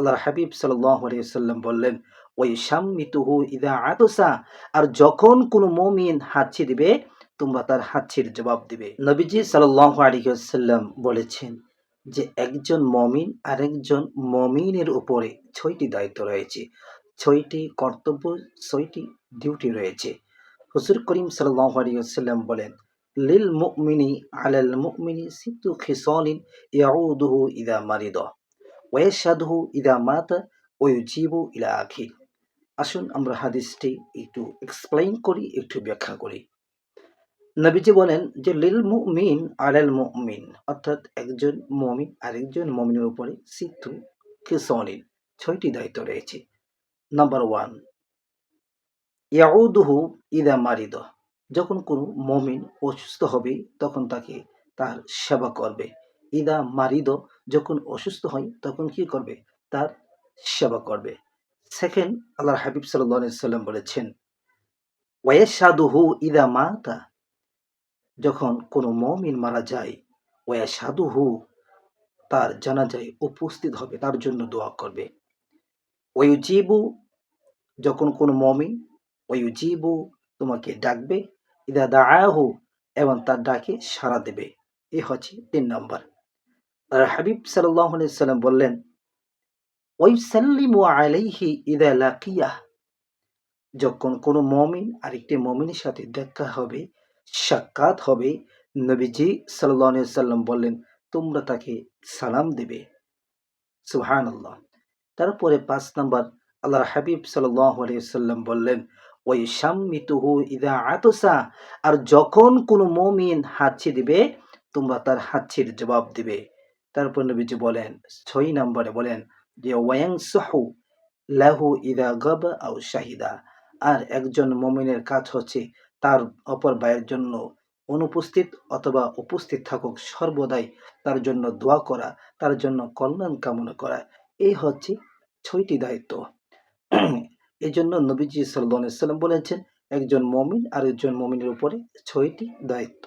আল্লাহর হাবিব সাল্লাম বললেন ওই সাম্মিতুহু ইদা আতসা আর যখন কোনো মমিন হাঁচি দিবে, তোমরা তার হাঁচির জবাব দিবে। নবীজি সাল্লাহ আলিহাল্লাম বলেছেন যে, একজন মমিন আরেকজন মমিনের উপরে ছয়টি দায়িত্ব রয়েছে। ছয়টি কর্তব্য, ছয়টি ডিউটি রয়েছে। হুজুর করিম সাল্লাহ আলিয়াল্লাম বলেন, লিল মুমিনি আলাল মুমিনি সিতু খিসলিন ইয়াউদুহু ইদা মারিদ। ওয়াশাদহু ইদা মাতা ওয়ুজিবু ইলা আখির আসুন আমরা হাদিসটি একটু এক্সপ্লেইন করি, একটু ব্যাখ্যা করি। নবীজি বলেন যে, লিল মুমিন আলাল মুমিন অর্থাৎ একজন মমিন আরেকজন মমিনের উপরে সিদ্ধু কিসনিন ছয়টি দায়িত্ব রয়েছে। নাম্বার ওয়ান ইয়াউদুহু ইদা মারিদ, যখন কোনো মমিন অসুস্থ হবে, তখন তাকে তার সেবা করবে। ইদা মারিদ যখন অসুস্থ হয়, তখন কি করবে? তার সেবা করবে। সেকেন্ড আল্লাহ হাবিব সাল্লাহ সাল্লাম বলেছেন ওয়াসাদুহু ইদা মাতা। যখন কোনো মমিন মারা যায় ওয়া সাধু হু তার জানাজায় উপস্থিত হবে, তার জন্য দোয়া করবে। ওয়ু জিবু যখন কোনো মমিন ওয়ু জিবু তোমাকে ডাকবে, ইদা দাহু এবং তার ডাকে সাড়া দেবে। এ হচ্ছে তিন নম্বর। হাবিব সাল্লাহ সাল্লাম বললেন ওই সাল্লিমু আলাইহি ইদা লাকিয়াহ যখন কোনো মমিন আরেকটি মমিনের সাথে দেখা হবে, সাক্ষাৎ হবে, নবীজি সাল্লাহ সাল্লাম বললেন, তোমরা তাকে সালাম দেবে। সুহান আল্লাহ তারপরে পাঁচ নম্বর আল্লাহ হাবিব সাল্লাহ সাল্লাম বললেন ওই সাম্মিতুহু ইদা আতসা। আর যখন কোনো মমিন হাঁচি দিবে তোমরা তার হাঁচির জবাব দিবে। তারপর নবীজি বলেন, ছয় নম্বরে বলেন যে ওয়াং সাহু লাহু ইদা গব আউ শাহিদা। আর একজন মমিনের কাজ হচ্ছে তার অপর ভাইয়ের জন্য অনুপস্থিত অথবা উপস্থিত থাকুক, সর্বদাই তার জন্য দোয়া করা, তার জন্য কল্যাণ কামনা করা। এই হচ্ছে ছয়টি দায়িত্ব। এই জন্য নবীজি সাল্লাম বলেছেন, একজন মমিন আর একজন মমিনের উপরে ছয়টি দায়িত্ব।